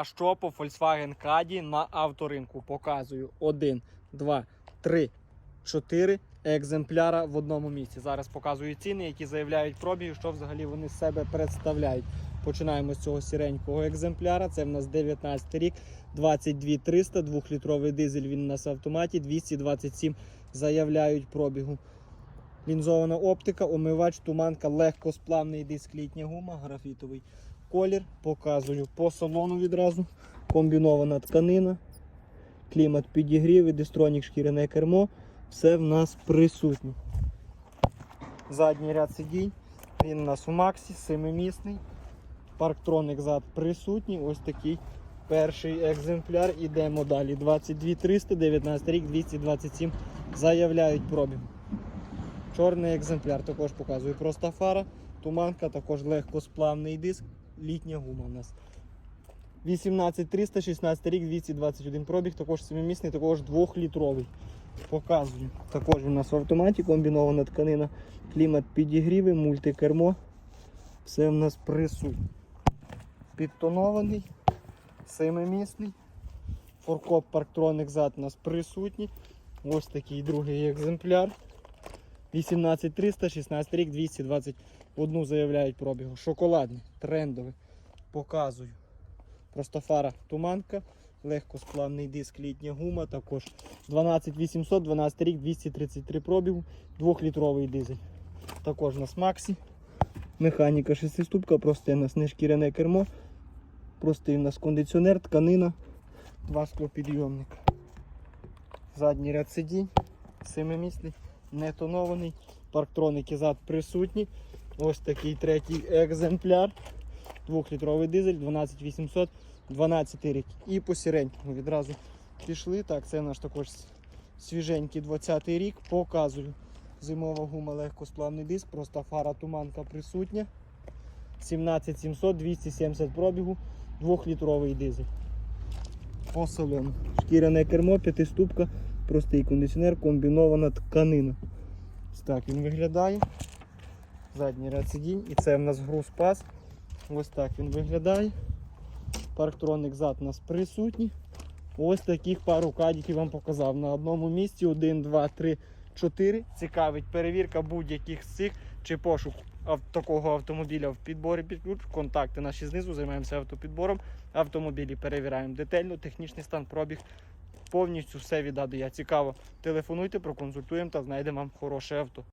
А що по Volkswagen Caddy на авторинку? Показую. Один, два, три, чотири екземпляра в одному місці. Зараз показую ціни, які заявляють пробіг, що взагалі вони з себе представляють. Починаємо з цього сіренького екземпляра. Це в нас 19 рік, 22 300, 2-літровий дизель. Він у нас в автоматі, 227 заявляють пробігу. Лінзована оптика, омивач, туманка, легкосплавний диск, літня гума, графітовий колір. Показую по салону відразу. Комбінована тканина, клімат підігрів, дистронік шкіряне кермо. Все в нас присутнє. Задній ряд сидінь. Він у нас у Максі, семимісний. Парктроник зад присутній. Ось такий перший екземпляр. Ідемо далі. 22 300, 19 рік, 227 заявляють пробіг. Чорний екземпляр також показую. Проста фара, туманка, також легкосплавний диск, літня гума у нас. 18300, 16 рік, 221 пробіг, також семимісний, також 2-літровий. Показую. Також у нас в автоматі комбінована тканина, клімат підігріви, мультикермо. Все в нас присутнє. Підтонований, семимісний. Форкоп парктроник зад у нас присутній. Ось такий другий екземпляр. 18300, 16 рік, 221 заявляють пробігу. Шоколадний, трендовий. Показую. Просто фара туманка, легкосплавний диск, літня гума, також 12800, 12 рік, 233 пробігу, 2-літровий дизель. Також у нас Максі. Механіка шестиступка, просте у нас не шкіряне кермо. Простий у нас кондиціонер, тканина, два склопідйомника. Задній ряд сидінь, семимісний, не тонований. Парктроники зад присутні. Ось такий третій екземпляр. Двохлітровий дизель, 12800, 12 рік. І по сіренькому відразу пішли. Так, це наш також свіженький 20 рік. Показую. Зимова гума легкосплавний диск, просто фара туманка присутня. 17700, 270 пробігу, 2-літровий дизель. По салону. Шкіряне кермо, п'ятиступка, простий кондиціонер, комбінована тканина. Ось так він виглядає. Задній ряд сидінь. І це в нас груз пас. Ось так він виглядає. Парктроник зад у нас присутній. Ось таких пару кадіків вам показав. На одному місці 1, 2, 3, 4. Цікавить перевірка будь-яких з цих чи пошук такого автомобіля в підборі під ключ. Контакти наші знизу, займаємося автопідбором. Автомобілі перевіряємо детально, технічний стан, пробіг. Повністю все від Я. Цікаво. Телефонуйте, проконсультуємо та знайдемо вам хороше авто.